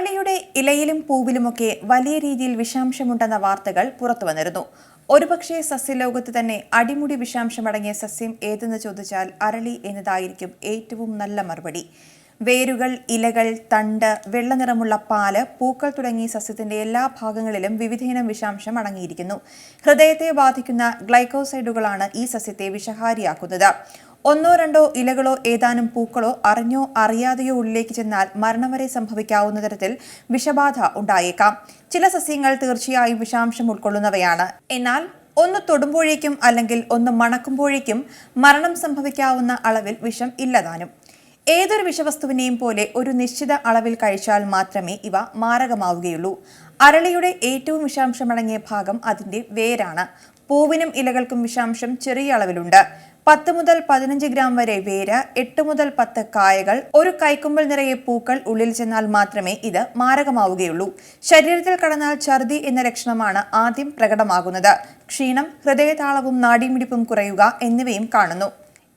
അരളിയുടെ ഇലയിലും പൂവിലുമൊക്കെ വലിയ രീതിയിൽ വിഷാംശമുണ്ടെന്ന വാർത്തകൾ പുറത്തു വന്നിരുന്നു. ഒരുപക്ഷെ സസ്യലോകത്ത് തന്നെ അടിമുടി വിഷാംശമടങ്ങിയ സസ്യം ഏതെന്ന് ചോദിച്ചാൽ അരളി എന്നതായിരിക്കും ഏറ്റവും നല്ല മറുപടി. വേരുകൾ ഇലകൾ തണ്ട് വെള്ളനിറമുള്ള പാൽ പൂക്കൾ തുടങ്ങി സസ്യത്തിന്റെ എല്ലാ ഭാഗങ്ങളിലും വിവിധയിനം വിഷാംശം അടങ്ങിയിരിക്കുന്നു. ഹൃദയത്തെ ബാധിക്കുന്ന ഗ്ലൈക്കോസൈഡുകളാണ് ഈ സസ്യത്തെ വിഷഹാരിയാക്കുന്നത്. ഒന്നോ രണ്ടോ ഇലകളോ ഏതാനും പൂക്കളോ അറിഞ്ഞോ അറിയാതെയോ ഉള്ളിലേക്ക് ചെന്നാൽ മരണം വരെ സംഭവിക്കാവുന്ന തരത്തിൽ വിഷബാധ ഉണ്ടായേക്കാം. ചില സസ്യങ്ങൾ തീർച്ചയായും വിഷാംശം ഉൾക്കൊള്ളുന്നവയാണ്. എന്നാൽ ഒന്ന് തൊടുമ്പോഴേക്കും അല്ലെങ്കിൽ ഒന്ന് മണക്കുമ്പോഴേക്കും മരണം സംഭവിക്കാവുന്ന അളവിൽ വിഷം ഇല്ലതാനും. ഏതൊരു വിഷവസ്തുവിനെയും പോലെ ഒരു നിശ്ചിത അളവിൽ കഴിച്ചാൽ മാത്രമേ ഇവ മാരകമാവുകയുള്ളൂ. അരളിയുടെ ഏറ്റവും വിഷാംശമടങ്ങിയ ഭാഗം അതിന്റെ വേരാണ്. പൂവിനും ഇലകൾക്കും വിഷാംശം ചെറിയ അളവിലുണ്ട്. പത്ത് മുതൽ പതിനഞ്ച് ഗ്രാം വരെ വേര് എട്ട് മുതൽ പത്ത് കായകൾ ഒരു കൈക്കുമ്പിൾ നിറയെ പൂക്കൾ ഉള്ളിൽ ചെന്നാൽ മാത്രമേ ഇത് മാരകമാവുകയുള്ളൂ. ശരീരത്തിൽ കടന്നാൽ ഛർദി എന്ന ലക്ഷണമാണ് ആദ്യം പ്രകടമാകുന്നത്. ക്ഷീണം ഹൃദയതാളവും നാഡീമിടിപ്പും കുറയുക എന്നിവയും കാണുന്നു.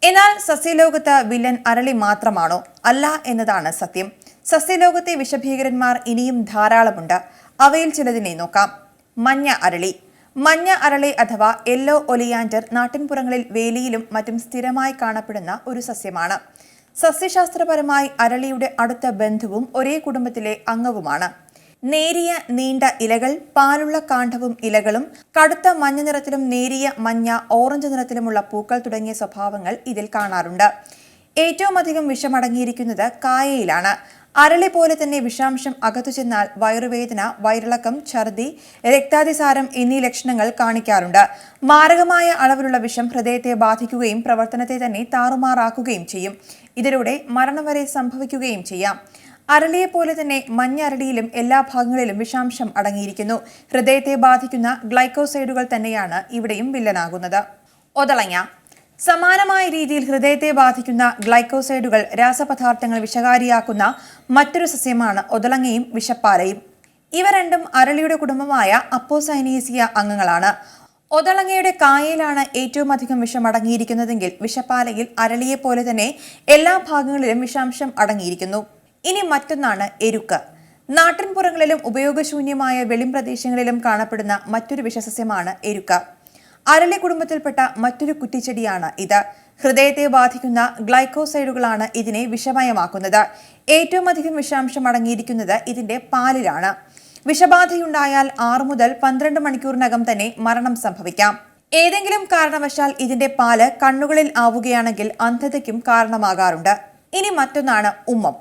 എന്നാൽ സസ്യലോകത്ത് വില്ലൻ അരളി മാത്രമാണോ? അല്ല എന്നതാണ് സത്യം. സസ്യലോകത്തെ വിഷഭീകരന്മാർ ഇനിയും ധാരാളമുണ്ട്. അവയിൽ ചിലതിനെ നോക്കാം. മഞ്ഞ അരളി. മഞ്ഞ അരളി അഥവാ യെല്ലോ ഒലിയാൻഡർ നാട്ടിൻപുറങ്ങളിൽ വേലിയിലും മറ്റും സ്ഥിരമായി കാണപ്പെടുന്ന ഒരു സസ്യമാണ്. സസ്യശാസ്ത്രപരമായി അരളിയുടെ അടുത്ത ബന്ധുവും ഒരേ കുടുംബത്തിലെ അംഗവുമാണ്. നേരിയ നീണ്ട ഇലകൾ പാലുള്ള കാണ്ഡവും ഇലകളും കടുത്ത മഞ്ഞ നിറത്തിലും നേരിയ മഞ്ഞ ഓറഞ്ച് നിറത്തിലുമുള്ള പൂക്കൾ തുടങ്ങിയ സ്വഭാവങ്ങൾ ഇതിൽ കാണാറുണ്ട്. ഏറ്റവും അധികം വിഷമടങ്ങിയിരിക്കുന്നത് കായയിലാണ്. അരളി പോലെ തന്നെ വിഷാംശം അകത്തു ചെന്നാൽ വയറുവേദന വയറിളക്കം ഛർദി രക്താതിസാരം എന്നീ ലക്ഷണങ്ങൾ കാണിക്കാറുണ്ട്. മാരകമായ അളവിലുള്ള വിഷം ഹൃദയത്തെ ബാധിക്കുകയും പ്രവർത്തനത്തെ തന്നെ താറുമാറാക്കുകയും ചെയ്യും. ഇതിലൂടെ മരണം വരെ സംഭവിക്കുകയും ചെയ്യാം. അരളിയെ പോലെ തന്നെ മഞ്ഞ അരളിയിലും എല്ലാ ഭാഗങ്ങളിലും വിഷാംശം അടങ്ങിയിരിക്കുന്നു. ഹൃദയത്തെ ബാധിക്കുന്ന ഗ്ലൈക്കോസൈഡുകൾ തന്നെയാണ് ഇവിടെയും വില്ലനാകുന്നത്. ഒതളങ്ങ സമാനമായ രീതിയിൽ ഹൃദയത്തെ ബാധിക്കുന്ന ഗ്ലൈക്കോസൈഡുകൾ രാസപദാർത്ഥങ്ങൾ വിഷകാരിയാക്കുന്ന മറ്റൊരു സസ്യമാണ് ഒതളങ്ങയും വിഷപ്പാലയും ഇവ രണ്ടും അരളിയുടെ കുടുംബമായ അപ്പോസൈനീസിയ അംഗങ്ങളാണ്. ഒതളങ്ങയുടെ കായയിലാണ് ഏറ്റവും അധികം വിഷം അടങ്ങിയിരിക്കുന്നതെങ്കിൽ വിഷപ്പാലയിൽ അരളിയെ പോലെ തന്നെ എല്ലാ ഭാഗങ്ങളിലും വിഷാംശം അടങ്ങിയിരിക്കുന്നു. ഇനി മറ്റൊന്നാണ് എരുക്ക്. നാട്ടിൻപുറങ്ങളിലും ഉപയോഗശൂന്യമായ വെളിം പ്രദേശങ്ങളിലും കാണപ്പെടുന്ന മറ്റൊരു വിഷസസ്യമാണ് എരുക്ക. അരളി കുടുംബത്തിൽപ്പെട്ട മറ്റൊരു കുറ്റിച്ചെടിയാണ് ഇത്. ഹൃദയത്തെ ബാധിക്കുന്ന ഗ്ലൈക്കോസൈഡുകളാണ് ഇതിനെ വിഷമയമാക്കുന്നത്. ഏറ്റവും അധികം വിഷാംശം അടങ്ങിയിരിക്കുന്നത് ഇതിന്റെ പാലിലാണ്. വിഷബാധയുണ്ടായാൽ ആറു മുതൽ പന്ത്രണ്ട് മണിക്കൂറിനകം തന്നെ മരണം സംഭവിക്കാം. ഏതെങ്കിലും കാരണവശാൽ ഇതിന്റെ പാൽ കണ്ണുകളിൽ ആവുകയാണെങ്കിൽ അന്ധതയ്ക്കും കാരണമാകാറുണ്ട്. ഇനി മറ്റൊന്നാണ് ഉമ്മം.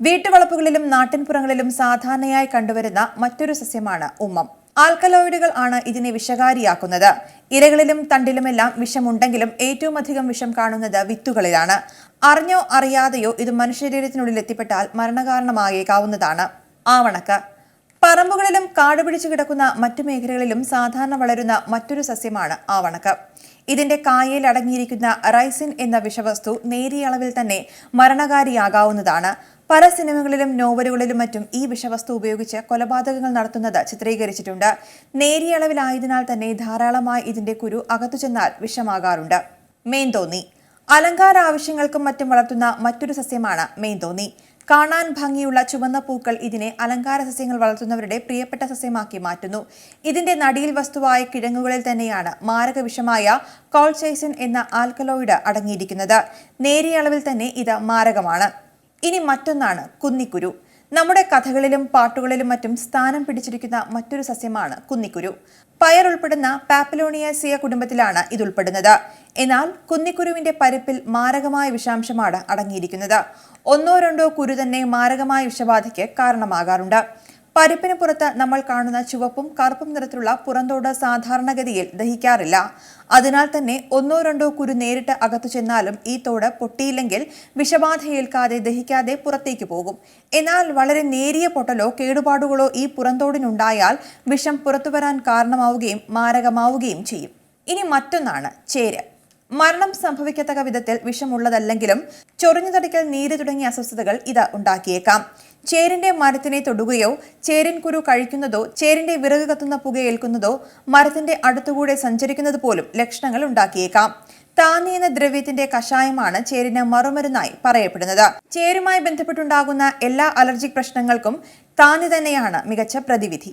വീട്ടുവളപ്പുകളിലും നാട്ടിൻപുറങ്ങളിലും സാധാരണയായി കണ്ടുവരുന്ന മറ്റൊരു സസ്യമാണ് ഉമ്മം. ആൽക്കലോയിഡുകൾ ആണ് ഇതിനെ വിഷകാരിയാക്കുന്നത്. ഇരകളിലും തണ്ടിലുമെല്ലാം വിഷമുണ്ടെങ്കിലും ഏറ്റവും അധികം വിഷം കാണുന്നത് വിത്തുകളിലാണ്. അറിഞ്ഞോ അറിയാതെയോ ഇത് മനുഷ്യശരീരത്തിനുള്ളിൽ എത്തിപ്പെട്ടാൽ മരണകാരണമായേക്കാവുന്നതാണ്. ആവണക്ക്. പറമ്പുകളിലും കാടുപിടിച്ചു കിടക്കുന്ന മറ്റു മേഖലകളിലും സാധാരണ വളരുന്ന മറ്റൊരു സസ്യമാണ് ആവണക്ക്. ഇതിന്റെ കായയിൽ അടങ്ങിയിരിക്കുന്ന റൈസിൻ എന്ന വിഷവസ്തു നേരിയ അളവിൽ തന്നെ മരണകാരിയാകാവുന്നതാണ്. പല സിനിമകളിലും നോവലുകളിലും മറ്റും ഈ വിഷവസ്തു ഉപയോഗിച്ച് കൊലപാതകങ്ങൾ നടത്തുന്നത് ചിത്രീകരിച്ചിട്ടുണ്ട്. നേരിയ അളവിലായതിനാൽ തന്നെ ധാരാളമായി ഇതിന്റെ കുരു അകത്തു ചെന്നാൽ വിഷമാകാറുണ്ട്. മേന്തോന്നി. അലങ്കാര ആവശ്യങ്ങൾക്കും മറ്റും വളർത്തുന്ന മറ്റൊരു സസ്യമാണ് മേന്തോന്നി. കാണാൻ ഭംഗിയുള്ള ചുവന്ന പൂക്കൾ ഇതിനെ അലങ്കാര സസ്യങ്ങൾ വളർത്തുന്നവരുടെ പ്രിയപ്പെട്ട സസ്യമാക്കി മാറ്റുന്നു. ഇതിന്റെ നടിയിൽ വസ്തുവായ കിഴങ്ങുകളിൽ തന്നെയാണ് മാരക വിഷമായ കോൾചൈസിൻ എന്ന ആൽക്കലോയിഡ് അടങ്ങിയിരിക്കുന്നത്. നേരിയ അളവിൽ തന്നെ ഇത് മാരകമാണ്. ഇനി മറ്റൊന്നാണ് കുന്നിക്കുരു. നമ്മുടെ കഥകളിലും പാട്ടുകളിലും മറ്റും സ്ഥാനം പിടിച്ചിരിക്കുന്ന മറ്റൊരു സസ്യമാണ് കുന്നിക്കുരു. പയർ ഉൾപ്പെടുന്ന പാപ്പലോണിയാസിയ കുടുംബത്തിലാണ് ഇത് ഉൾപ്പെടുന്നത്. എന്നാൽ കുന്നിക്കുരുവിന്റെ പരിപ്പിൽ മാരകമായ വിഷാംശമാണ് അടങ്ങിയിരിക്കുന്നത്. ഒന്നോ രണ്ടോ കുരു തന്നെ മാരകമായ വിഷബാധയ്ക്ക് കാരണമാകാറുണ്ട്. പരിപ്പിന് പുറത്ത് നമ്മൾ കാണുന്ന ചുവപ്പും കറുപ്പും നിറത്തിലുള്ള പുറന്തോട് സാധാരണഗതിയിൽ ദഹിക്കാറില്ല. അതിനാൽ തന്നെ ഒന്നോ രണ്ടോ കുരു നേരിട്ട് അകത്തു ചെന്നാലും ഈ തോട് പൊട്ടിയില്ലെങ്കിൽ വിഷബാധയേൽക്കാതെ ദഹിക്കാതെ പുറത്തേക്ക് പോകും. എന്നാൽ വളരെ നേരിയ പൊട്ടലോ കേടുപാടുകളോ ഈ പുറന്തോടിനുണ്ടായാൽ വിഷം പുറത്തുവരാൻ കാരണമാവുകയും മാരകമാവുകയും ചെയ്യും. ഇനി മറ്റൊന്നാണ് ചേര്. മരണം സംഭവിക്കത്തക്ക വിധത്തിൽ വിഷമുള്ളതല്ലെങ്കിലും ചൊറിഞ്ഞു തടിക്കൽ നീര് തുടങ്ങിയ അസ്വസ്ഥതകൾ ഇത് ഉണ്ടാക്കിയേക്കാം. ചേരിന്റെ മരത്തിനെ തൊടുകയോ ചേരിൻ കുരു കഴിക്കുന്നതോ ചേരിന്റെ വിറക് കത്തുന്ന പുക ഏൽക്കുന്നതോ മരത്തിന്റെ അടുത്തുകൂടെ സഞ്ചരിക്കുന്നത് പോലും ലക്ഷണങ്ങൾ ഉണ്ടാക്കിയേക്കാം. താന്നി എന്ന ദ്രവ്യത്തിന്റെ കഷായമാണ് ചേരിന് മറുമരുന്നായി പറയപ്പെടുന്നത്. ചേരുമായി ബന്ധപ്പെട്ടുണ്ടാകുന്ന എല്ലാ അലർജിക് പ്രശ്നങ്ങൾക്കും താന്നി തന്നെയാണ് മികച്ച പ്രതിവിധി.